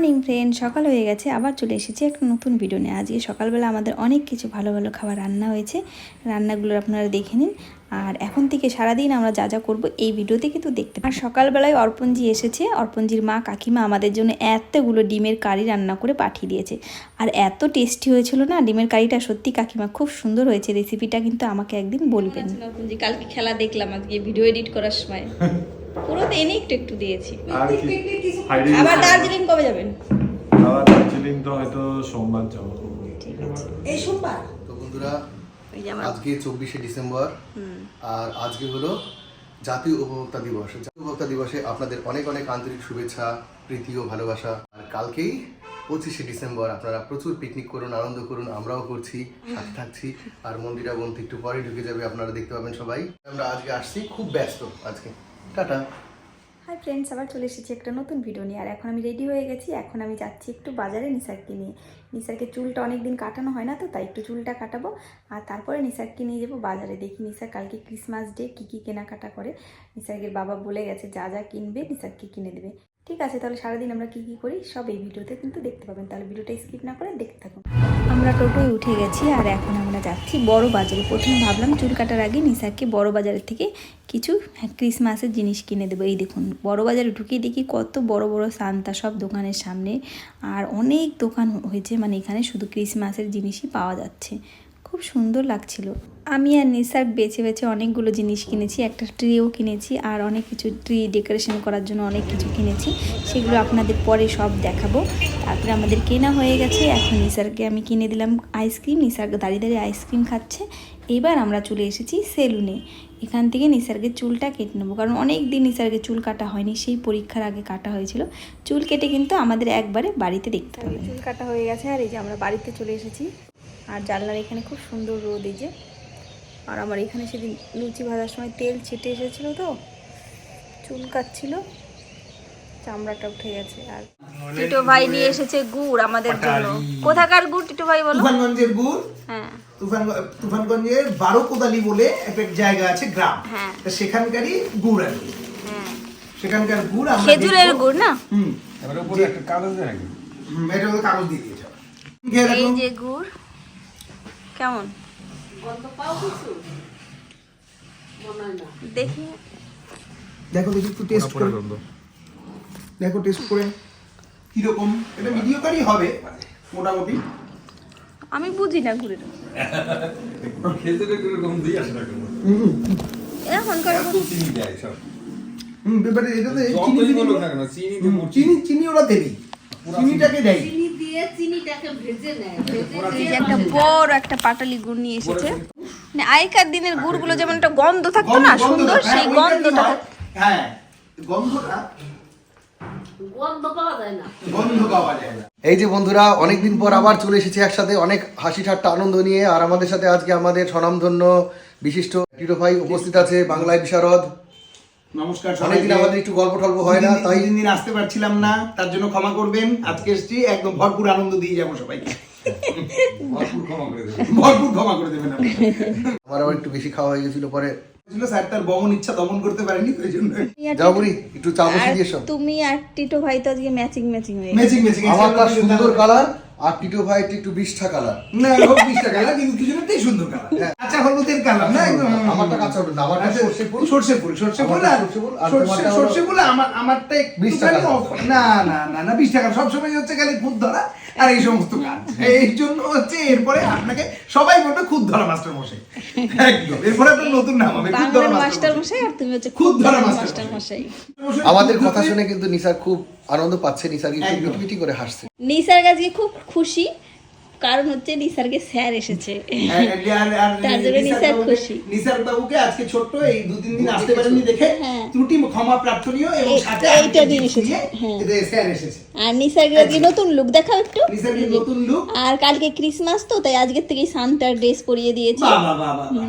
Morning friend সকাল হয়ে গেছে আবার চলে এসেছি একটা নতুন ভিডিও নিয়ে। আজকে সকালবেলা আমাদের অনেক কিছু ভালো ভালো খাবার রান্না হয়েছে। রান্নাগুলো আপনারা দেখে নিন। আর এখন থেকে সারাদিন আমরা যা যা করব এই ভিডিওতে কিন্তু দেখতে আর সকালবেলায় অর্পণজি এসেছে। অর্পণজির মা কাকিমা আমাদের জন্য এতগুলো ডিমের কারি রান্না করে পাঠিয়ে দিয়েছে। আর এত টেস্টি হয়েছিল না? ডিমের কারিটা সত্যি কাকিমা খুব সুন্দর হয়েছে। রেসিপিটা কিন্তু আমাকে একদিন বলবেন। অর্পণজি কালকে খেলা দেখলাম আজকে ভিডিও এডিট করার সময়। পুরো দিনই একটু একটু দিয়েছি। আর আবার দার্জিলিং কবে যাবেন? আবার দার্জিলিং তো হয়তো সোমবার যাব। ঠিক আছে। এই সোমবার? তো বন্ধুরা আজকে চব্বিশে ডিসেম্বর। আর আজকে হলো জাতীয় উপভোক্তা দিবস। জাতীয় উপভোক্তা দিবসে আপনাদের অনেক অনেক আন্তরিক শুভেচ্ছা প্রীতি ও ভালোবাসা। আর কালকেই পঁচিশে ডিসেম্বর আপনারা প্রচুর পিকনিক করুন আনন্দ করুন আমরাও করছি সাথে থাকছি। আর মন্দিরা বন্ধু একটু পরে ঢুকে যাবে আপনারা দেখতে পাবেন সবাই। আমরা আজকে আসছি খুব ব্যস্ত আজকে। টাটা। হাই ফ্রেন্ডস আবার চলে এসেছি একটা নতুন ভিডিও নিয়ে। আর এখন আমি রেডি হয়ে গেছি, এখন আমি যাচ্ছি একটু বাজারে নিসারকে নিয়ে। নিসারকে চুলটা অনেক দিন কাটানো হয় না তো, তাই একটু চুলটা কাটাবো। আর তারপরে নিসারকে নিয়ে যাব বাজারে। দেখি নিসার কালকে ক্রিসমাস ডে কী কী কেনাকাটা করে। নিসারকে বাবা বলে গেছে, যা যা কিনবে নিসারকে কিনে দেবে। ঠিক আছে, তাহলে সারাদিন আমরা কী কী করি সব এই ভিডিওতে কিন্তু দেখতে পাবেন। তাহলে ভিডিওটা স্কিপ না করে দেখতে থাকুন। আমরা টোটোয় উঠে গেছি আর এখন আমরা যাচ্ছি বড় বাজারে। প্রথমে ভাবলাম চুল কাটার আগে নিসারকে বড় বাজারের থেকে কিছু ক্রিসমাসের জিনিস কিনে দেবো। এই দেখুন, বড় বাজারে ঢুকে দেখি কত বড় বড় সান্তা সব দোকানের সামনে। আর অনেক দোকান হয়েছে মানে এখানে শুধু ক্রিসমাসের জিনিসই পাওয়া যাচ্ছে। খুব সুন্দর লাগছিল। আমি আর নিসার বেছে বেছে অনেকগুলো জিনিস কিনেছি, একটা ট্রিও কিনেছি আর অনেক কিছু ট্রি ডেকোরেশন করার জন্য অনেক কিছু কিনেছি। সেগুলো আপনাদের পরে সব দেখাবো। তারপরে আমাদের কেনা হয়ে গেছে, এখন নিসারকে আমি কিনে দিলাম আইসক্রিম। নিসার দাঁড়িয়ে দাঁড়িয়ে আইসক্রিম খাচ্ছে। এবার আমরা চলে এসেছি সেলুনে। এখান থেকে নিসার্গে চুলটা কেটে নেব। কারণ অনেক দিন নিসার্গে চুল কাটা হয়নি, সেই পরীক্ষার আগে কাটা হয়েছিল। চুল কেটে কিন্তু আমাদের একবারে বাড়িতে দেখতে হবে। চুল কাটা হয়ে গেছে আর এই যে আমরা বাড়িতে চলে এসেছি। আর জানলার এখানে খুব সুন্দর রোদ, এই যে আর আমার এখানে সেদিন লুচি ভাজার সময় তেল ছিটে এসেছিল তো চুল কাটছিল চামড়াটা উঠে গেছে আর। টিটো ভাই নিয়ে এসেছে গুড় আমাদের জন্য। কোথাকার গুড় টিটো ভাই বলো? তুফানগঞ্জের গুড়। হ্যাঁ। তুফান তুফানগঞ্জের বারো কোদালি বলে একটা জায়গা আছে গ্রাম। হ্যাঁ। সেখানকারই গুড় আর হ্যাঁ। সেখানকার গুড় আমরা খেজুরের গুড় না? হুম। এবার উপরে একটা কাগজ দেয় নাকি হুম, এটা কাগজ দিয়ে দিয়েছে। এই যে গুড় কেমন? দেখি। দেখো দেখি একটু টেস্ট করে। দেখো টেস্ট করে। কীরকম? এটা হবে মোটামুটি। আমি বুঝি না আসে কেন? এখনকার চিনি দেয় সব। হুম চিনি চিনি তো চিনি চিনি ওরা দেবেই চিনিটাকে দেয়। দিয়ে চিনিটাকে ভেজে নেয়। ভেজে এই যে একটা বড় একটা পাটালি গুড় নিয়ে এসেছে। মানে আগেকার দিনের গুড়গুলো যেমন একটা গন্ধ থাকতো না সুন্দর সেই হ্যাঁ, গন্ধটা। হ্যাঁ। গন্ধটা এই যে বন্ধুরা অনেকদিন পর আবার চলে এসেছি একসাথে। অনেক হাসি ঠাট্টা আনন্দ নিয়ে। আর আমাদের সাথে আজকে আমাদের স্বনামধন্য বিশিষ্ট টিটো ভাই উপস্থিত আছে বাংলায় বিশারদ। নমস্কার অনেকদিন আমাদের একটু গল্প টল্প হয় না তাই তিন দিন আসতে পারছিলাম না তার জন্য ক্ষমা করবেন। আজকে এসেছি একদম ভরপুর আনন্দ দিয়ে যাব সবাইকে। ভরপুর ক্ষমা করে দেবে ভরপুর ক্ষমা করে দেবেন আমার আবার একটু বেশি খাওয়া হয়ে গেছিল পরে। ছিল স্যার তার বমন ইচ্ছা দমন করতে পারেনি জন্য একটু চা তুমি আর টিটো ভাই তো আজকে ম্যাচিং ম্যাচিং হয়ে গেছে। Matching matching. আমারটা সুন্দর কালার? আর টিটো ভাই একটু বিষ্ঠা কালার না হোক বিশটা কালার কিন্তু দুজনেরটাই সুন্দর কালার আচ্ছা হলুদের কালার না আমারটা কাঁচা হলুদ আমারটা সর্ষে ফুল। সর্ষে ফুল সর্ষে ফুল আর সর্ষে ফুল, আমার আমারটা বিশ একটুখানি টাকা। না না না না বিশ টাকা সবসময় হচ্ছে খালি খুদ ধরা আর এই সমস্ত কাজ। এই জন্য হচ্ছে এরপরে আপনাকে সবাই বলবে খুদ ধরা মাস্টার মশাই। একদম। এরপরে আপনার নতুন নাম হবে খুদ ধরা মাস্টার মশাই। আর তুমি হচ্ছে খুব খুব ধরা মাস্টার মশাই। আমাদের কথা শুনে কিন্তু নিসার খুব আনন্দ পাচ্ছে নিসার একদম। মিটমিটি করে হাসছে নিসার কাছে খুব খুশি কারণ হচ্ছে নিসারকে স্যার এসেছে আর তার জন্য নিসার খুশি। নিসার বাবুকে আজকে ছোট্ট এই দু তিন দিন আসতে পারেননি দেখে হ্যাঁ। ত্রুটি ক্ষমা প্রার্থনীয় এবং সাথে এইটা জিনিস এসেছে, হ্যাঁ। স্যার এসেছে আর নিসার্গের আজকে নতুন লুক দেখাও একটু নিসারের নতুন লুক আর কালকে ক্রিসমাস তো তাই আজকের থেকেই সান্তার ড্রেস পরিয়ে দিয়েছি বাহ বাহ বাহ বাহ বাহ।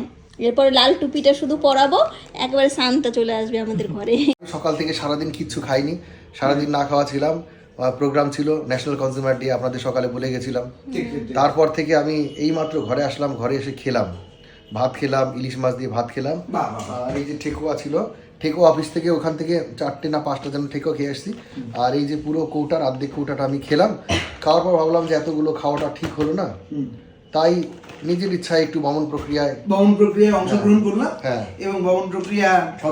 লাল টুপিটা শুধু পরাবো একবারে সান্তা চলে আসবে আমাদের ঘরে সকাল থেকে সারাদিন কিচ্ছু খাইনি সারাদিন না খাওয়া ছিলাম প্রোগ্রাম ছিল ন্যাশনাল কনজিউমার ডে আপনাদের সকালে বলে গেছিলাম। তারপর থেকে আমি এই মাত্র ঘরে আসলাম ঘরে এসে খেলাম। ভাত খেলাম ইলিশ মাছ দিয়ে ভাত খেলাম। আর এই যে ঠেকুয়া ছিল ঠেকো অফিস থেকে ওখান থেকে চারটে না পাঁচটা যেন ঠেকো খেয়ে আসছি। আর এই যে পুরো কৌটার অর্ধেক কৌটাটা আমি খেলাম। খাওয়ার পর ভাবলাম যে এতগুলো খাওয়াটা ঠিক হলো না। তাই নিজের ইচ্ছায় একটু বমন প্রক্রিয়ায় বমন প্রক্রিয়ায় অংশগ্রহণ করলাম হ্যাঁ। এবং বমন প্রক্রিয়া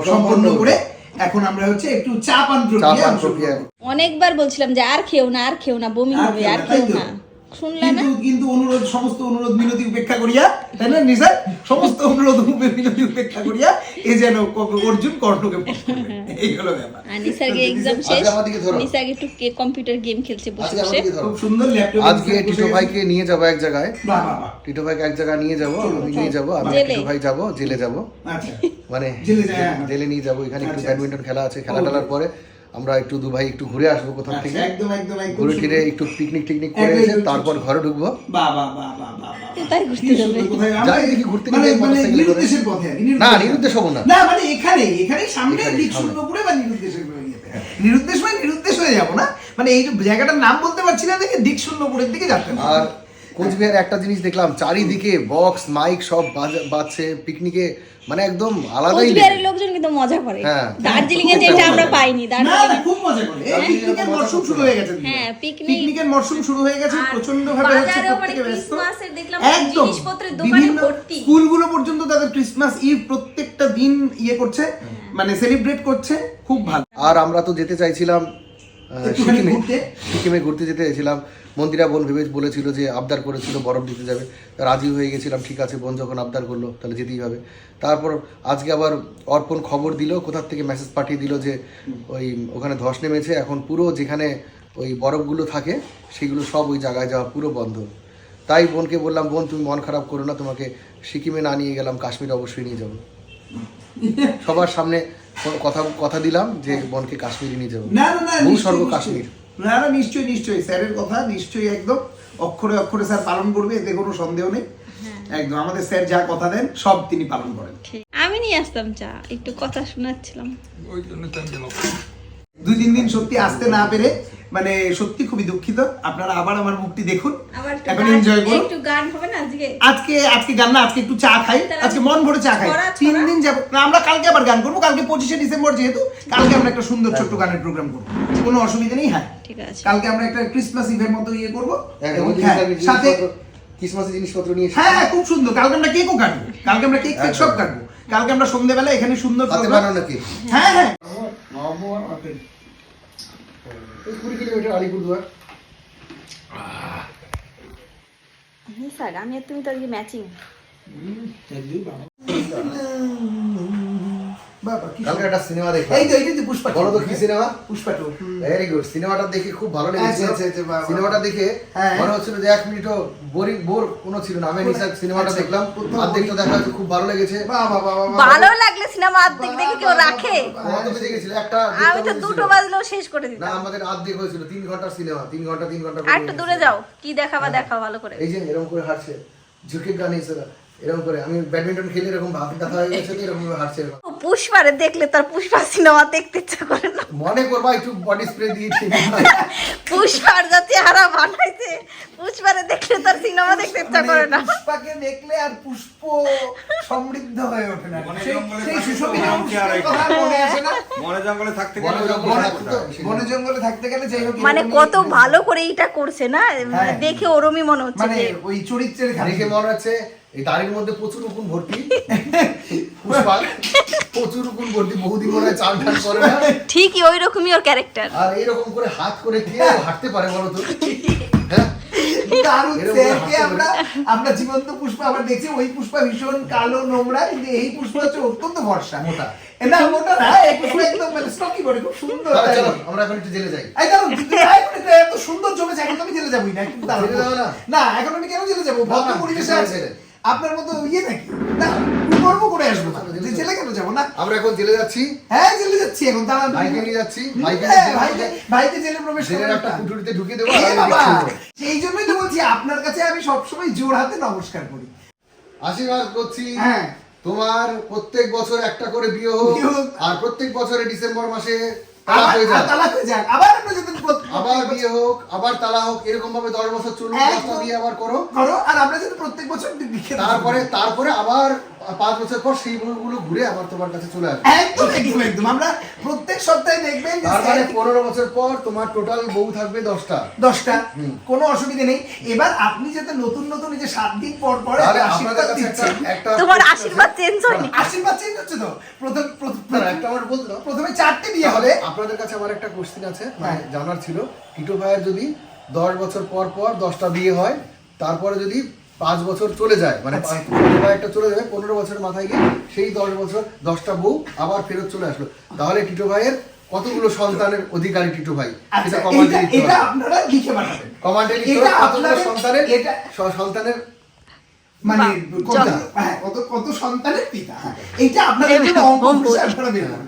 সম্পন্ন করে। এখন আমরা হচ্ছে একটু চা পান প্রক্রিয়া অনেকবার বলছিলাম যে আর খেও না আর খেও না বমি হবে আর খেও না। কিন্তু কিন্তু অনুরোধ সমস্ত অনুরোধ মিনতি উপেক্ষা করিয়া তাই না নিসার? সমস্ত অনুরোধ মিনতি উপেক্ষা করিয়া এ যেন অর্জুন কর্ণকে এই হলো ব্যাপার। আর এক্সাম শেষ আজকে আমার দিকে ধরো। নিসার্গ একটু কম্পিউটার গেম খেলছে বসে বসে। খুব সুন্দর ল্যাপটপ আজকে টিটো ভাইকে নিয়ে যাব এক জায়গায়। টিটো ভাইকে এক জায়গায় নিয়ে যাব আমি নিয়ে যাব আমি জেলে? টিটো ভাই যাব জেলে যাব। আচ্ছা। মানে জেলে হ্যাঁ। জেলে নিয়ে যাব এখানে একটু আচ্ছা, ব্যাডমিন্টন খেলা আছে খেলা টেলার পরে আমরা একটু দু ভাই একটু ঘুরে আসব কোথাও আচ্ছা, থেকে একদম একদম একদম ঘুরে ফিরে একটু পিকনিক টিকনিক করে এসে তারপর ঘরে ঢুকবো। ঘুরতে যাবে? যাই দেখি ঘুরতে মানে গেলে মানে। নিরুদ্দেশের পথে না নিরুদ্দেশ হব না। না মানে এখানে এখানে সামনে দিক শূন্যপুরে বা নিরুদ্দেশের। নিরুদ্দেশ মানে নিরুদ্দেশ হয়ে যাব না। মানে এই যে জায়গাটার নাম বলতে পারছি না দেখে দিক শূন্যপুরের দিকে যাচ্ছে আর কোচবিহারে একটা জিনিস দেখলাম চারিদিকে বক্স মাইক সব বাজছে পিকনিকে মানে একদম আলাদাই কোচবিহারের লোকজন কিন্তু মজা করে। হ্যাঁ। দার্জিলিং এ যেটা আমরা পাইনি দার্জিলিং খুব মজা করে। পিকনিকের তো মরশুম শুরু হয়ে গেছে। হ্যাঁ, পিকনিক- পিকনিকের মরশুম শুরু হয়ে গেছে প্রচণ্ড ভাবে হচ্ছে মানে প্রত্যেকে ব্যস্ত। ক্রিসমাসের দেখলাম একদম। জিনিসপত্রের দোকানে ভর্তি। স্কুলগুলো পর্যন্ত তাদের ক্রিসমাস ইভ প্রত্যেকটা দিন ইয়ে করছে মানে সেলিব্রেট করছে খুব ভালো। আর আমরা তো যেতে চাইছিলাম সিকিমে? সিকিমে ঘুরতে যেতে চাইছিলাম মন্দিরা বোন ভেবে বলেছিল যে আবদার করেছিল, বরফ দিতে যাবে। রাজি হয়ে গেছিলাম, ঠিক আছে, বোন যখন আবদার করল, তাহলে যেতেই হবে। তারপর আজকে আবার অর্পণ খবর দিল, কোথার থেকে মেসেজ পাঠিয়ে দিল যে ওই ওখানে ধস নেমেছে। এখন পুরো যেখানে ওই বরফগুলো থাকে, সেগুলো সব ওই জায়গায় যাওয়া পুরো বন্ধ। তাই বোনকে বললাম, বোন, তুমি মন খারাপ করো না, তোমাকে সিকিমে না নিয়ে গেলাম, কাশ্মীর অবশ্যই নিয়ে যাব। সবার সামনে কথা কথা দিলাম যে বোনকে কাশ্মীরে নিয়ে যাব না না না স্বর্গ কাশ্মীর। না না নিশ্চয়ই নিশ্চয়ই। স্যারের কথা নিশ্চয়ই একদম অক্ষরে অক্ষরে স্যার পালন করবে এতে কোনো সন্দেহ নেই। একদম আমাদের স্যার যা কথা দেন সব তিনি পালন করেন। আমি নিয়ে আসতাম চা একটু কথা শোনাচ্ছিলাম। ওই জন্য তিন দিন সত্যি আসতে না পেরে মানে সত্যি খুবই দুঃখিত। আপনারা আবার আমার মুখটি দেখুন। এখন এনজয় করুন। একটু গান হবে না আজকে? আজকে আজকে গান না আজকে একটু চা খাই। আজকে মন ভরে চা খাই। তিন দিন যাব না আমরা কালকে আবার গান করব। কালকে পঁচিশে ডিসেম্বর যেহেতু কালকে আমরা একটা সুন্দর ছোট্ট গানের প্রোগ্রাম করব। কোনো অসুবিধা নেই হ্যাঁ। ঠিক আছে। কালকে আমরা একটা ক্রিসমাস ইভের মতো ইয়ে করব। হ্যাঁ, হ্যাঁ, সাথে ক্রিসমাসের জিনিসপত্র নিয়ে হ্যাঁ হ্যাঁ খুব সুন্দর। কালকে আমরা কেকও কাটবো। কালকে আমরা কেক ফেক সব। কাটবো। কালকে আমরা সন্ধ্যেবেলা এখানে সুন্দর নাকি হ্যাঁ হ্যাঁ। এই কুড়ি কিলোমিটার আলিপুরদুয়ার স্যার আমি আর তুমি তো আজকে ম্যাচিং কালকে একটা সিনেমা দেখলাম। এই তো এই তো পুষ্পা বলো তো কি cinema? Pushpa two very good সিনেমাটা দেখে খুব ভালো লেগেছে বাহ, বাহ। সিনেমাটা দেখে হ্যাঁ। মনে হচ্ছিল যে এক মিনিটও বোরিং বোর কোনো ছিল না। আমি নিশা সিনেমাটা দেখলাম। অর্ধেকটা দেখা হচ্ছে খুব ভালো লেগেছে। বাহ বাহ বাহ বাহ ভালো লাগলে সিনেমা অর্ধেক দেখে কেউ রাখে। কত একটা আমি তো দুটো বাজলেও শেষ করে না আমাদের অর্ধেক হয়েছিল। তিন ঘণ্টার সিনেমা তিন ঘণ্টা তিন ঘণ্টা একটু দূরে যাও। কি দেখাবা দেখাও ভালো করে। এই যে এরকম করে হাঁটছে। ঝুঁকে গান এরকম করে। আমি ব্যাডমিন্টন খেলে এরকম হাতে ব্যথা হয়ে গেছে তো এরকম হাঁটছে এরকম। পুষ্পারে দেখলে তার পুষ্পা সিনেমা দেখতে ইচ্ছা করে না। মনে করবা একটু বডি স্প্রে দিয়েছি পুষ্পার যা চেহারা বানাইছে পুষ্পারে দেখলে তার সিনেমা দেখতে ইচ্ছা করে না। মানে পুষ্পাকে দেখলে আর পুষ্প সমৃদ্ধ হয়ে ওঠে না। সেই- সুশোভিত কি আর পুষ্পের মনে আসে না? বনে জঙ্গলে থাকতে গেলে বনে জঙ্গলে থাকতে। গেলে যাই হোক মানে কত ভালো করে এটা করছে না? হ্যাঁ। দেখে ওরমই মনে হচ্ছে মানে ওই চরিত্রের দেখে খানিকে মনে হচ্ছে এই দাড়ির মধ্যে প্রচুর উকুন ভর্তি। প্রচুর উকুন ভর্তি বহুদিন মনে হয় চাল ঢাল করে না। ঠিকই ওই রকমই ওর ক্যারেক্টার আর এইরকম করে হাত করে কে হাঁটতে পারে বলো তো? হ্যাঁ? দারুণ স্যারকে আমরা আমরা জীবন্ত পুষ্পা আবার দেখছি ওই পুষ্পা ভীষণ কালো নোংরা কিন্তু এই পুষ্পা হচ্ছে অত্যন্ত ভরসা মোটা। না মোটা না এই পুষ্পা একদম মানে স্টকি বডি খুব সুন্দর। আমরা এখন একটু জেলে যাই। এই দাঁড়ান, কিন্তু না, এত সুন্দর এখন জেলে যাবোই না কিন্তু দাঁড়ান। জেলে না? না এখন আমি কেন জেলে যাব? ভদ্র পরিবেশে আছে আপনার মতো ইয়ে নাকি? না গর্ব করে আসব জেলে কেন যাব না? আমরা এখন জেলে যাচ্ছি। হ্যাঁ জেলে যাচ্ছি এখন দাঁড়ান ভাইকে নিয়ে যাচ্ছি ভাইকে হ্যাঁ, ভাইকে জেলে প্রবেশ জেলের করার একটা কুঠুরিতে ঢুকিয়ে দেবো এ বাবা সেই জন্যই তো বলছি আপনার কাছে আমি সবসময় জোর হাতে নমস্কার করি। আশীর্বাদ করছি। হ্যাঁ। তোমার প্রত্যেক বছর একটা করে বিয়ে হোক। আর প্রত্যেক বছরে ডিসেম্বর মাসে আবার যাক তালাক যাক আবার আমরা যদি প্রত- আবার বিয়ে হোক আবার তালা হোক এরকম ভাবে দশ বছর চলুন বিয়ে আবার করো। করো আর আমরা যদি প্রত্যেক বছর তারপরে তারপরে আবার পাঁচ বছর পর সেই গুলো ঘুরে আবার তোমার কাছে চলে আসবে। একদম একদম একদম। আমরা প্রত্যেক সপ্তাহে দেখবেন যে তার স্যার পনেরো বছর পর তোমার টোটাল বউ থাকবে দশটা। দশটা। কোনো অসুবিধা নেই। এবার আপনি যাতে নতুন নতুন যে সাত দিন পর পর আশীর্বাদ দিচ্ছেন। তোমার আশীর্বাদ চেঞ্জ হয়নি। আশীর্বাদ চেঞ্জ হচ্ছে তো। প্রথম প্রথম- একটা আমার বলতে প্রথমে চারটে বিয়ে হবে। আপনাদের কাছে আমার একটা কোশ্চেন আছে মানে হ্যাঁ। জানার ছিল। টিটো ভাইয়ের যদি দশ বছর পর পর দশটা বিয়ে হয় তারপরে যদি পাঁচ বছর চলে যায় মানে আচ্ছা। ভাইয়েরটা চলে যাবে পনেরো বছরের মাথায় গিয়ে সেই দশ বছর দশটা বউ আবার ফেরত চলে আসলো। তাহলে টিটো ভাইয়ের কতগুলো সন্তানের অধিকারী টিটো ভাই? আচ্ছা কমান্ডে এটা লিখতে এটা হবে। আপনারা লিখে পাঠাবেন। কমান্ডে লিখতে কতগুলো সন্তানের এটা সন্তানের মানে কত হ্যাঁ কত কত সন্তানের পিতা? হ্যাঁ এইটা আপনাদের অঙ্ক বম আপনারা বের করবেন।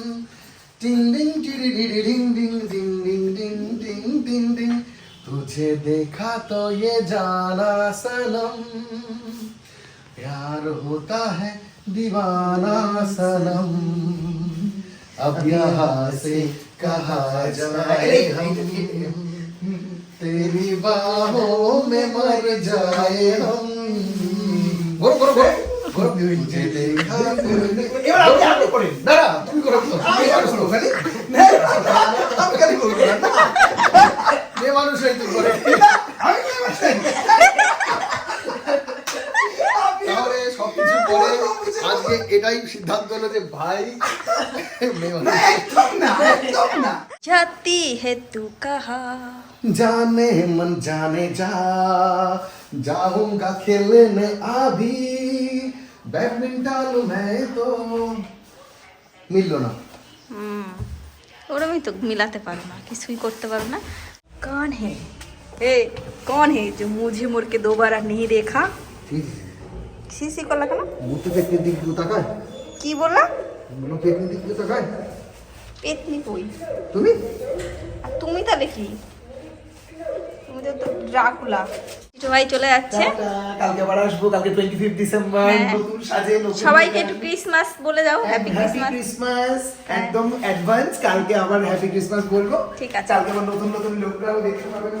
टिंग डिंग टिड़ी डिंग डिंग डिंग डिंग डिंग डिंग डिंग डिंग तुझे देखा तो ये जाना सनम। प्यार होता है दीवाना सनम। अब यहाँ से कहा जाए हम, तेरी बाहों में मर जाए हम। गोरो तुझे देखा এবার আপনি আপনি করেন দাঁড়া তুমি করো তো। আমি আর করবো খালি না, আমি খালি বলবো না মেয়ে মানুষ হয়ে তুই করে আমি কি বলছেন তাহলে সবকিছু পরে আজকে এটাই সিদ্ধান্ত হলো যে ভাই মেয়ে মানুষ একদম না একদম না जाती है तू कहा जाने मन जाने जा जाऊंगा खेलने अभी बैडमिंटन मैं तो মিললো না হুম ওরমই তো মিলাতে পারো না কিছুই করতে পারো না कौन है ए कौन है जो मुझे मुड़ के दोबारा नहीं देखा ঠিক सीसी को लगा ना মুখ তো পেটনির দিক দিয়ে তাকায় की बोला মুখ পেটনির দিক দিয়ে তাকায় পেতনি কই তুমি আর তুমি তাহলে কি তুমি তো তো ড্রাকুলা ভাই চলে যাচ্ছে কালকে আবার আসব কালকে টোয়েন্টি ফিফথ ডিসেম্বর হ্যাঁ। নতুন সাজে নতুন সবাইকে একটু ক্রিসমাস বলে যাও হ্যাপি হ্যাপি ক্রিসমাস ক্রিসমাস। একদম অ্যাডভান্স কালকে আবার হ্যাপি ক্রিসমাস বলব ঠিক আছে। কালকে আবার নতুন নতুন লোকরাও দেখতে পাবেন